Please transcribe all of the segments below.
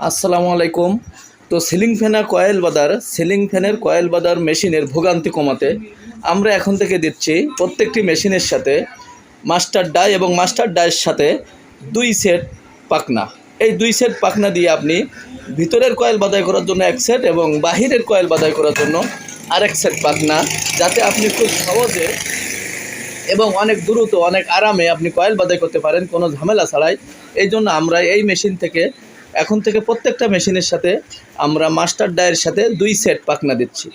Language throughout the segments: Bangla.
আসসালামু আলাইকুম। তো সিলিং ফ্যান কয়েল বাদার, সিলিং ফ্যানের কয়েল বাদার মেশিনের ভোগান্তি কমাতে আমরা এখন থেকে দিচ্ছি প্রত্যেকটি মেশিনের সাথে মাস্টার ডাই এবং মাস্টার ডাইয়ের সাথে দুই সেট পাকনা এই দুই সেট পাকনা দিয়ে আপনি ভিতরের কয়েল বাদাই করার জন্য এক সেট এবং বাহিরের কয়েল বাদাই করার জন্য আরেক সেট পাকনা যাতে আপনি খুব সহজে এবং অনেক দ্রুত, অনেক আরামে আপনি কয়েল বাদাই করতে পারেন, কোনো ঝামেলা ছাড়াই। এই জন্য আমরা এই মেশিন থেকে এখন থেকে প্রত্যেকটা মেশিনের সাথে আমরা মাস্টার ডায়ের সাথে দুই সেট পাখনা দিচ্ছি।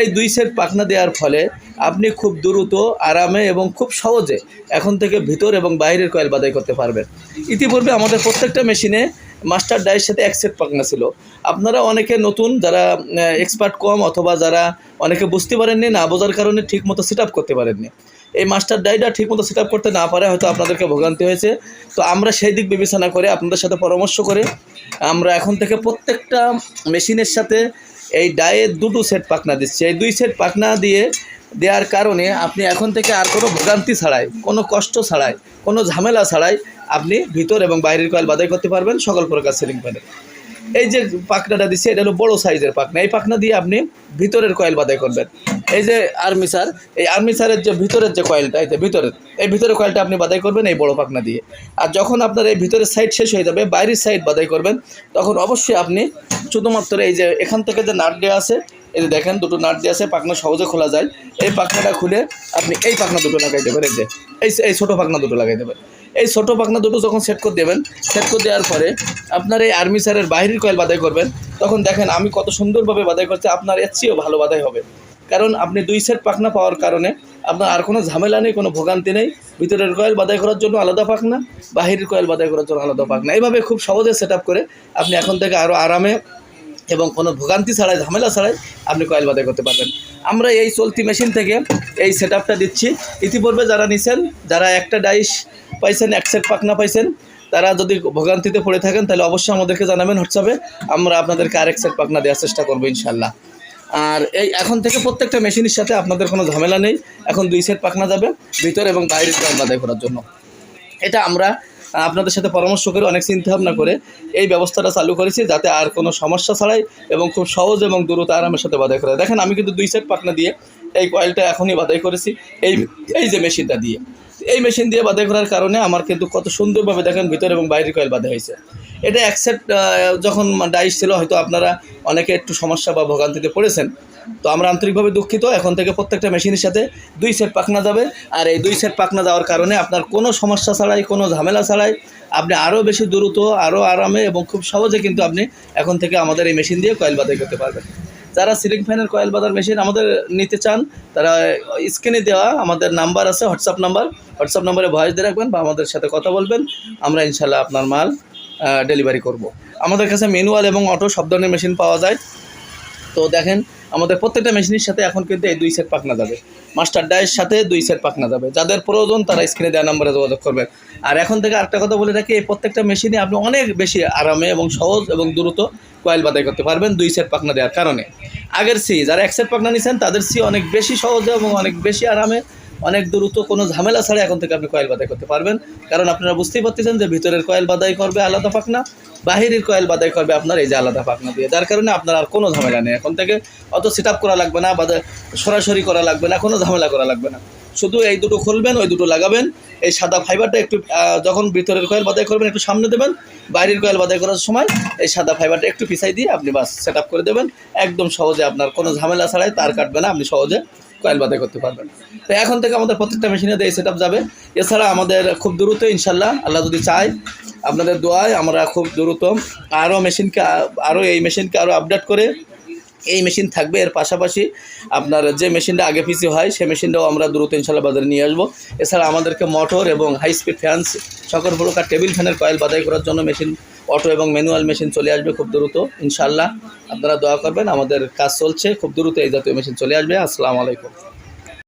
এই দুই সেট পাখনা দেওয়ার ফলে আপনি খুব দ্রুত, আরামে এবং খুব সহজে এখন থেকে ভিতর এবং বাইরের কয়েল বাদাই করতে পারবেন। ইতিপূর্বে আমাদের প্রত্যেকটা মেশিনে মাস্টার ডায়ের সাথে এক সেট পাখনা ছিল। আপনারা অনেকে নতুন, যারা এক্সপার্ট কম অথবা যারা অনেকে বুঝতে পারেননি, না বোঝার কারণে ঠিকমতো সেট আপ করতে পারেননি। এই মাস্টার ডাইটা ঠিকমতো সেট আপ করতে না পারে, হয়তো আপনাদেরকে ভোগান্তি হয়েছে। তো আমরা সেই দিক বিবেচনা করে আপনাদের সাথে পরামর্শ করে, আমরা এখন থেকে প্রত্যেকটা মেশিনের সাথে এই ডায়ের দুটো সেট পাকনা দিচ্ছি। এই দুই সেট পাকনা দিয়ে দেওয়ার কারণে আপনি এখন থেকে আর কোনো ভোগান্তি ছাড়াই, কোনো কষ্ট ছাড়াই, কোনো ঝামেলা ছাড়াই আপনি ভিতর এবং বাইরের কয়েল বাদাই করতে পারবেন, সকল প্রকার সিলিং ফ্যানের এই যে পাখনাটা দিচ্ছে, এটা হলো বড় সাইজের পাখনা। এই পাখনা দিয়ে আপনি ভিতরের কয়েল বাদাই করবেন। এই যে আর্মিসার এই আর্মিসারের যে ভিতরের যে কয়েলটা এই যে ভিতরের, এই ভিতরের কয়েলটা আপনি বাদাই করবেন এই বড় পাখনা দিয়ে। আর যখন আপনার এই ভিতরের সাইড শেষ হয়ে যাবে, বাইরের সাইড বাদাই করবেন, তখন অবশ্যই আপনি শুধুমাত্র এই যে এখান থেকে যে নাট দেওয়া আছে, এই যে দেখেন দুটো নাট দিয়ে আছে, পাখনা সহজে খোলা যায়। এই পাখনাটা খুলে আপনি এই পাখনা দুটো লাগাই দেবেন, এই যে, এই এই ছোটো পাখনা দুটো লাগাই দেবেন। এই ছোটো পাখনা দুটো যখন সেট করে দেবেন সেট করে দেওয়ার পরে আপনার এই আর্মি সারের বাইরের কয়েল বাদাই করবেন, তখন দেখেন আমি কত সুন্দরভাবে বাদাই করছি, আপনার এর চেয়েও ভালো বাদাই হবে। কারণ আপনি দুই সেট পাখনা পাওয়ার কারণে আপনার আর কোনো ঝামেলা নেই, কোনো ভোগান্তি নেই। ভিতরের কয়েল বাদাই করার জন্য আলাদা পাখনা, বাহিরের কয়েল বাদাই করার জন্য আলাদা পাখনা। এইভাবে খুব সহজে সেট করে আপনি এখন থেকে আরও আরামে এবং কোনো ভোগান্তি ছাড়াই, ঝামেলা ছাড়াই আপনি কয়েল বাদাই করতে পারবেন। আমরা এই চলতি মেশিন থেকে এই সেট দিচ্ছি। ইতিপূর্বে যারা নিছেন, যারা একটা ডাইস পাইছেন, এক সেট পাখনা পাইছেন, তারা যদি ভোগান্তিতে পড়ে থাকেন, তাহলে অবশ্যই আমাদেরকে জানাবেন হোয়াটসঅ্যাপে। আমরা আপনাদেরকে আরেক সেট পাখনা দেওয়ার চেষ্টা করব ইনশাল্লাহ আর এই এখন থেকে প্রত্যেকটা মেশিনের সাথে আপনাদের কোনো ঝামেলা নেই। এখন দুই সেট পাখনা যাবে, ভিতর এবং বাইরের কয়েল বাদাই করার জন্য। এটা আমরা আপনাদের সাথে পরামর্শ করে, অনেক চিন্তা ভাবনা করে এই ব্যবস্থাটা চালু করেছি যাতে আর কোনো সমস্যা ছাড়াই এবং খুব সহজ এবং দ্রুত আরামের সাথে বাদাই করা। দেখেন, আমি কিন্তু দুই সেট পাখনা দিয়ে এই কয়েলটা এখনই বাদাই করেছি। এই এই যে মেশিনটা দিয়ে। এই মেশিন দিয়ে বাদাই করার কারণে আমার কিন্তু কত সুন্দরভাবে দেখেন ভিতর এবং বাইরের কয়েল বাঁধা হয়েছে। এটা এক সেট যখন ডাইস ছিল, হয়তো আপনারা অনেকে একটু সমস্যা বা ভোগান্তিতে পড়েছেন। তো আমরা আন্তরিকভাবে দুঃখিত, এখন থেকে প্রত্যেকটা মেশিনের সাথে দুই সেট পাখনা যাবে। আর এই দুই সেট পাখনা যাওয়ার কারণে আপনার কোনো সমস্যা ছাড়াই, কোনো ঝামেলা ছাড়াই আপনি আরও বেশি দ্রুত আরও আরামে এবং খুব সহজে কিন্তু আপনি এখন থেকে আমাদের এই মেশিন দিয়ে কয়েল বাদাই করতে পারবেন। যারা সিলিং ফ্যানের কয়েল বাদার মেশিন আমাদের নিতে চান, তারা স্ক্রিনে দেওয়া আমাদের নাম্বার আছে হোয়াটসঅ্যাপ নাম্বার হোয়াটসঅ্যাপ নাম্বারে ভয়েস দিয়ে রাখবেন বা আমাদের সাথে কথা বলবেন। আমরা ইনশাল্লাহ আপনার মাল ডেলিভারি করব। আমাদের কাছে ম্যানুয়াল এবং অটো সব ধরনের মেশিন পাওয়া যায়। তো দেখেন, আমাদের প্রত্যেকটা মেশিনের সাথে এখন কিন্তু এই দুই সেট পাকনা যাবে। মাস্টার ডায়ের সাথে দুই সেট পাকনা যাবে। যাদের প্রয়োজন, তারা স্ক্রিনে দেওয়া নাম্বারে যোগাযোগ করবেন। আর এখন থেকে আরেকটা কথা বলে রাখি, এই প্রত্যেকটা মেশিনে আপনি অনেক বেশি আরামে এবং সহজ এবং দ্রুত কয়েল বাদাই করতে পারবেন দুই সেট পাকনা দেওয়ার কারণে। আগের সি যারা এক সেট পাখনা নিয়েছেন তাদের সি অনেক বেশি সহজে এবং অনেক বেশি আরামে অনেক দ্রুত কোনো ঝামেলা ছাড়া এখন থেকে আপনি কয়েল বাদাই করতে পারবেন। কারণ আপনারা বুঝতেই পারতেছেন যে ভিতরের কয়েল বাদাই করবে আলাদা পাখনা, বাহিরের কয়েল বাদাই করবে আপনার এই যে আলাদা পাখনা দিয়ে। যার কারণে আপনার আর কোনো ঝামেলা নেই এখন থেকে। অত সেট করা লাগবে না বা সরাসরি করা লাগবে না, কোনো ঝামেলা করা লাগবে না। শুধু এই দুটো খুলবেন, ওই দুটো লাগাবেন, এই সাদা ফাইবারটা একটু যখন ভিতরের কয়েল বাদাই করবেন একটু সামনে দেবেন, বাইরের কয়েল বাদাই করার সময় এই সাদা ফাইবারটা একটু পিছাই দিয়ে আপনি বাস সেট করে দেবেন। একদম সহজে আপনার কোনো ঝামেলা ছাড়াই তার কাটবে না, আপনি সহজে কয়েল বাদাই করতে পারবেন। তো এখন থেকে আমাদের প্রত্যেকটা মেশিনে এই সেট যাবে। এছাড়া আমাদের খুব দ্রুত ইনশাল্লাহ আল্লাহ যদি চায়, আপনাদের দোয়ায় আমরা খুব দ্রুত আরও মেশিনকে আরও এই মেশিনকে আরও আপডেট করে এই মেশিন থাকবে। এর পাশাপাশি আপনার যে মেশিনটা আগে পিছিয়ে হয় সেই মেশিনটাও আমরা দ্রুত ইনশাল্লাহ বাজারে নিয়ে আসব। এছাড়া আমাদেরকে মোটর এবং হাই স্পিড ফ্যান্স সকল প্রকার টেবিল ফ্যানের কয়েল বাদাই করার জন্য মেশিন অটো এবং ম্যানুয়াল মেশিন চলে আসবে খুব দ্রুত ইনশাল্লাহ আপনারা দোয়া করবেন, আমাদের কাজ চলছে, খুব দ্রুত এই জাতীয় মেশিন চলে আসবে। আসসালামু আলাইকুম।